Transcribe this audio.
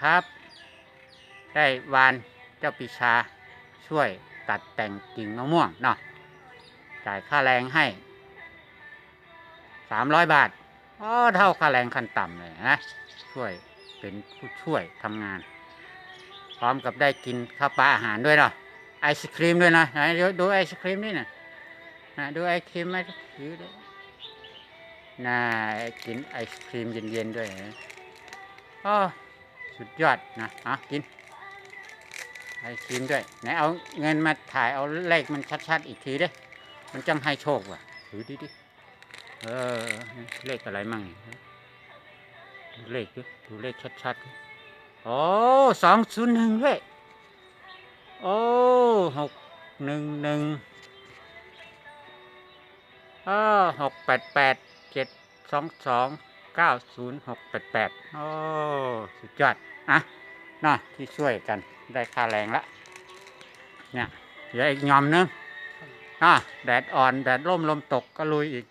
ครับ ได้วานเจ้าปีชาช่วยตัดแต่งกิ่งมะม่วงเนาะจ่ายค่าแรงให้สามร้อยบาทอ๋อเท่าค่าแรงขั้นต่ำเลยนะช่วยเป็นผู้ช่วยทำงาน พร้อมกับได้กินข้าวปลาอาหารด้วยเนาะไอศครีมด้วยนะไหนดูดูไอศครีมนี่นะนะดูไอศครีมไหมถือด้วยน่ากินไอศครีมเย็นๆด้วยนะโอ้ สุดยอดนะอะกินไอศครีมด้วยไหนเอาเงินมาถ่ายเอาเลขมันชัดๆอีกทีดิมันจังให้โชคว่ะถือดิดิเออเลขอะไรมั่งเนี่ยดูเลขดิดูเลขชัดๆโอ้สองศูนย์หนึ่งด้วยโอ้หกหนึ่งหนึ่งเออหกแปดแปดเจ็ดสองสองเก้าศูนย์หกแปดแปดโอ้ สุดยอด อะน่ะที่ช่วยกันได้ค่าแรงละเนี่ยเหลืออีกยอมนึงอะแดดอ่อนแดดร่มลมตกก็ลุยอีก